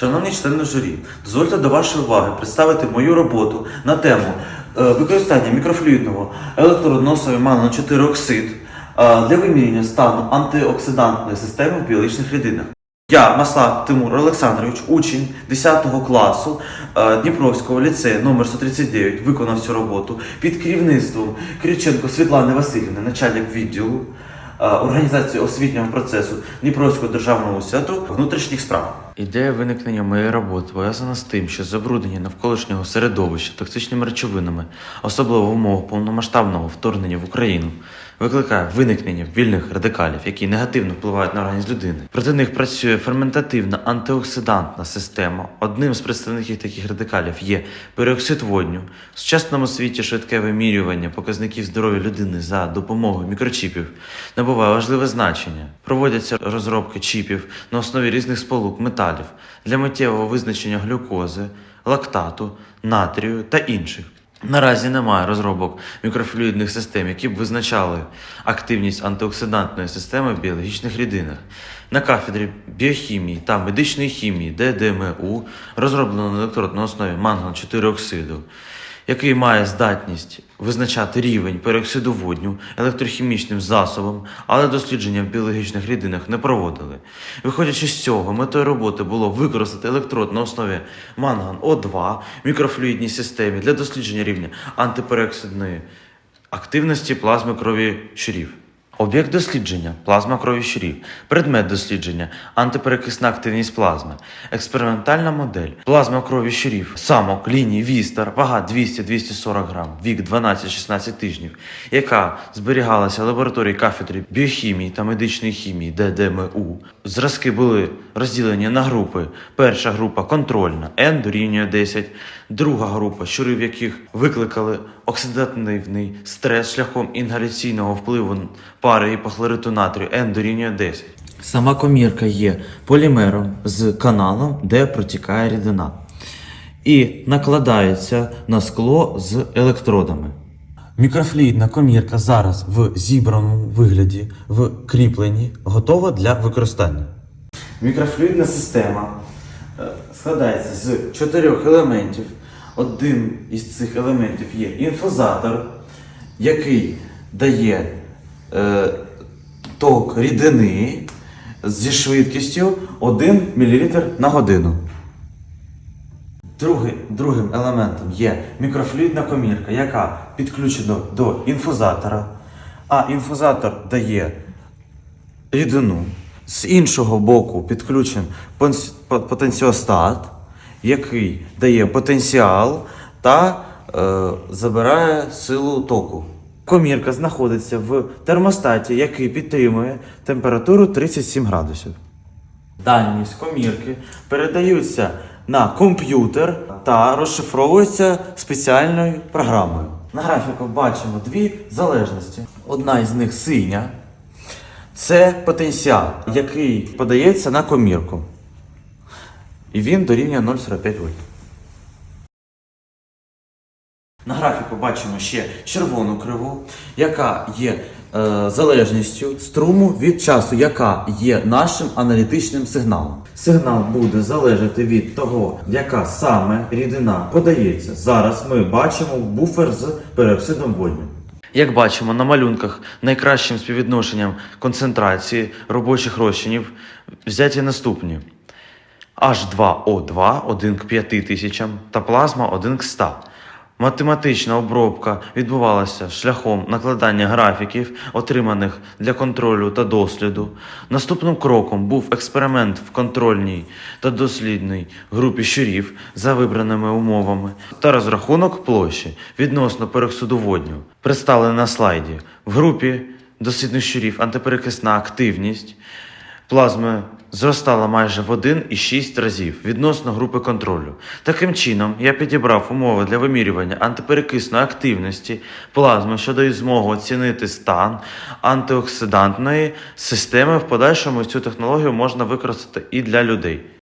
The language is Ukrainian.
Шановні члени журі, дозвольте до вашої уваги представити мою роботу на тему е, використання мікрофлюїдного електродносової на 4 оксид е, для виміряння стану антиоксидантної системи в біологічних рідинах. Я, Маслак Тимур Олександрович, учень 10 класу е, Дніпровського ліцею номер 139, виконав цю роботу під керівництвом Кириченко Світлани Васильівни, начальник відділу е, організації освітнього процесу Дніпровського державного свято внутрішніх справ. Ідея виникнення моєї роботи пов'язана з тим, що забруднення навколишнього середовища токсичними речовинами, особливо в умовах повномасштабного вторгнення в Україну, викликає виникнення вільних радикалів, які негативно впливають на організм людини. Проти них працює ферментативна антиоксидантна система. Одним з представників таких радикалів є переоксид водню. В сучасному світі швидке вимірювання показників здоров'я людини за допомогою мікрочіпів набуває важливе значення. Проводяться розробки чіпів на основі різних сполук металів для миттєвого визначення глюкози, лактату, натрію та інших. Наразі немає розробок мікрофлюїдних систем, які б визначали активність антиоксидантної системи в біологічних рідинах. На кафедрі біохімії та медичної хімії ДДМУ розроблено на електродній основі манган 4 оксиду, який має здатність визначати рівень переоксиду водню електрохімічним засобом, але дослідження в біологічних рідинах не проводили. Виходячи з цього, метою роботи було використати електрод на основі манган О2 в мікрофлюїдній системі для дослідження рівня антипереоксидної активності плазми крові щурів. Об'єкт дослідження плазма крові щурів. Предмет дослідження антиперекисна активність плазми. Експериментальна модель. Плазма крові щурів. Самок лінії Вістер, вага 200-240 грам, вік 12-16 тижнів, яка зберігалася в лабораторії кафедри біохімії та медичної хімії ДДМУ. Зразки були розділені на групи. Перша група контрольна, N дорівнює 10. Друга група, щури в яких викликали оксидативний стрес шляхом інгаляційного впливу пари іпохлориту натрію N дорівнює 10. Сама комірка є полімером з каналом, де протікає рідина. І накладається на скло з електродами. Мікрофлюїдна комірка зараз в зібраному вигляді, в кріпленні, готова для використання. Мікрофлюїдна система е, складається з чотирьох елементів. Один із цих елементів є інфузатор, який дає ток рідини зі швидкістю 1 мл на годину. Другий, другим елементом є мікрофлюїдна комірка, яка підключена до інфузатора, а інфузатор дає рідину. З іншого боку підключен потенціостат, який дає потенціал та е, забирає силу току. Комірка знаходиться в термостаті, який підтримує температуру 37 градусів. Дані з комірки передаються на комп'ютер та розшифровуються спеціальною програмою. На графіку бачимо дві залежності. Одна із них синя. Це потенціал, який подається на комірку. І він дорівнює 0,45 вольт. На графіку бачимо ще червону криву, яка є е, залежністю струму від часу, яка є нашим аналітичним сигналом. Сигнал буде залежати від того, яка саме рідина подається. Зараз ми бачимо буфер з переоксидом водню. Як бачимо на малюнках, найкращим співвідношенням концентрації робочих розчинів взяті наступні. H2O2 1 к 5000 та плазма 1 к 100. Математична обробка відбувалася шляхом накладання графіків, отриманих для контролю та досліду. Наступним кроком був експеримент в контрольній та дослідній групі щурів за вибраними умовами та розрахунок площі відносно перексуду водню, представлений на слайді. В групі дослідних щурів антиперекисна активність плазми зростала майже в 1,6 разів відносно групи контролю. Таким чином, я підібрав умови для вимірювання антиперекисної активності плазми, що дають змогу оцінити стан антиоксидантної системи. В подальшому цю технологію можна використати і для людей.